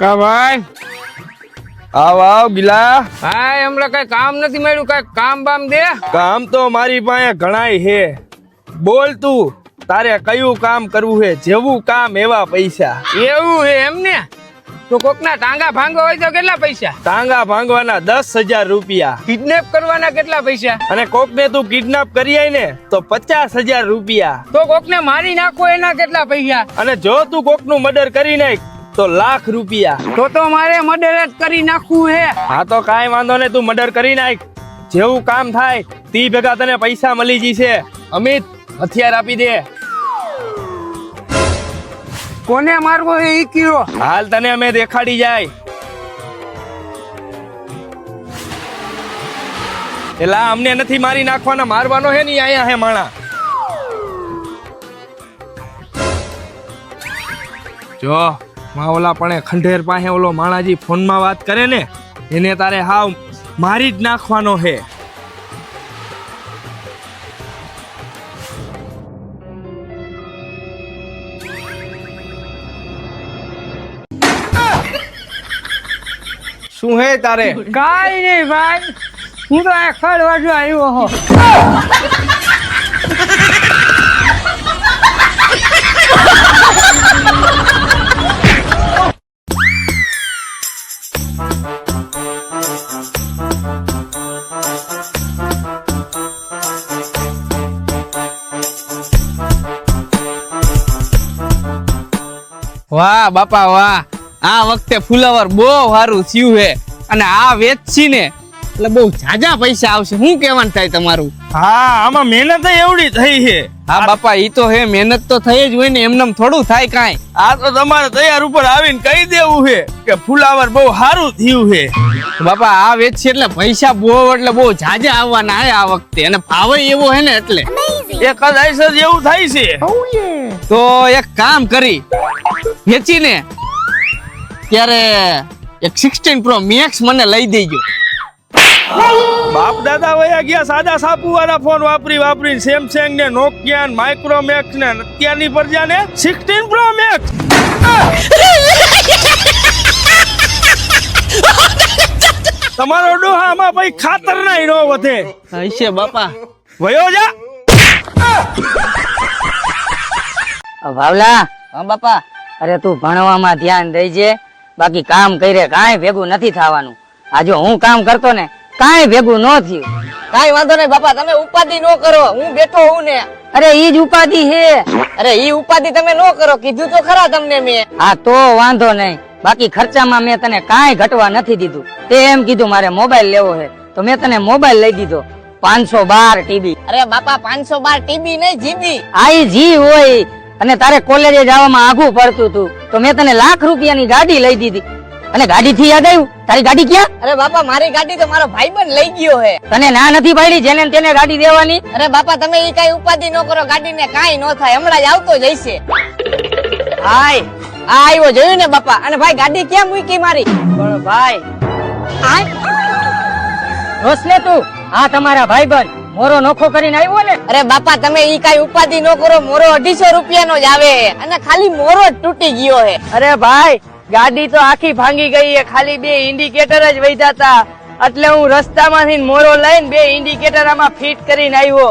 કા ભાઈ? આવ આવ ગિલા. ભાઈ હમણાં કઈ કામ નથી મળ્યું કઈ કામ બામ દે? કામ તો મારી પાસે ઘણાય હે બોલ તું તારે કયું કામ કરવું હે જેવું કામ એવા પૈસા. એવું હે એમ ને? તો કોકના ટાંગા ભાંગો હોય તો કેટલા પૈસા? ટાંગા ભાંગવાના દસ હજાર રૂપિયા. કિડનેપ કરવાના કેટલા પૈસા? અને કોકને તું કિડનેપ કરી આય ને તો પચાસ હજાર રૂપિયા. તો કોકને મારી નાખો એના કેટલા પૈસા? અને જો તું કોકનું મર્ડર કરી નાખ તો લાખ રૂપિયા. તો તો મારે મર્ડર જ કરી નાખવું હે. હા તો કાંઈ વાંધો નહીં તું મર્ડર કરી નાખ. જેવું કામ થાય તી ભેગા તને પૈસા મળી જશે. અમિત હથિયાર આપી દે. કોને મારવો એ કયો? હાલ તને અમે દેખાડી જાય. એલા અમને નથી મારી નાખવાના મારવાનો હે ની આયા હે માણા. જો. માં ઓલા પણ ખંડેર પાસે ઓલો માણાજી ફોનમાં વાત કરે ને એને તારે હાવ મારી જ નાખવાનો હે. શું હે તારે? કાઈ નહીં ભાઈ હું તો આ ખડ આવ્યો હો. વાહ બાપા વાહ. આ વખતે ફુલાવર બહુ સારું થયું છે અને આ વેચી ને એટલે બહુ ઝાઝા પૈસા આવશે. શું કહેવાનું થાય તમારું? હા આમાં મહેનત એવડી થઈ છે. હા બાપા ઈ તો હે મહેનત તો થઈ જ હોય ને એમને થોડું થાય કાંઈ. આ તો તમારે તૈયાર ઉપર આવીને કહી દેવું છે કે ફુલાવર બહુ સારું થયું છે. બાપા આ વેચી એટલે પૈસા બહુ એટલે બહુ ઝાઝા આવવાના હે આ વખતે. અને ભાવ એવો હે ને એટલે. એ કદાચ જ એવું થાય છે. તો એક કામ કરી. વેચીને ત્યારે એક સિક્સટીન પ્રો મેક્સ મને લઈ દેજો. બાપ દાદા વયા ગયા સાદા સાપુ વાળા ફોન વાપરી વાપરી સેમસંગ ને નોકિયા ને માઇક્રોમેક્સ ને અત્યારની પ્રજા ને 16 પ્રો મેક્સ તમારો ડોહામાં ભાઈ ખાતર ના હીરો વધે હશે બાપા. વયો જા. વાવલા. હા બાપા. અરે તું ભણવામાં ધ્યાન દેજે. બાકી કામ કરે કાંઈ ભેગું નથી થવાનું. આ જો હું કામ કરતો ને કાંઈ ભેગું ન થયું. કાઈ વાંધો નહીં બાપા તમે ઉપાધિ નો કરો. હું બેઠો હું ને. અરે ઈ જ ઉપાધિ હે અરે ઈ ઉપાધિ તમે નો કરો. કીધું તો ખરા તમને મેં. હા તો વાંધો નહીં. બાકી ખર્ચામાં મેં તને કાંઈ ઘટવા નથી દીધું. તે એમ કીધું મારે મોબાઈલ લેવો છે. તો મેં તને મોબાઈલ લઈ દીધો. પાંચસો બાર ટીબી. અરે બાપા પાંચસો બાર ટીબી નહીં જીબી. આઈ જી હોય. અને તારે કોલેજે જવામાં આઘું પડતું હતું તો મેં તને લાખ રૂપિયાની ગાડી લઈ દીધી. અને ગાડી થી યાદ આવ્યું? તારી ગાડી ક્યાં? અરે બાપા મારી ગાડી તો મારો ભાઈ બન લઈ ગયો હે. તને ના નથી પાડી જેને તેને ગાડી દેવાની? અરે બાપા તમે ઈ કઈ ઉપાધિ ન કરો ગાડી ને કઈ નો થાય. હમણાં જ આવતો જઈશે. હાય આ આવ્યો જોયું ને બાપા? અને ભાઈ ગાડી ક્યાં મૂકી મારી? પણ ભાઈ રોસલે તું. હા તમારા ભાઈબંધ. મોરો નોખો કરીને આવ્યો ને? અરે બાપા તમે ઈ કઈ ઉપાધિ નો કરો મોરો અઢીસો રૂપિયા નો જ આવે અને ખાલી મોરો જ તૂટી ગયો હે અરે ભાઈ ગાડી તો આખી ભાંગી ગઈ હે ખાલી બે ઇન્ડિકેટર જ વૈધા હતા એટલે હું રસ્તામાંથી મોરો લઈને બે ઇન્ડિકેટર આમાં ફિટ કરીને આવ્યો.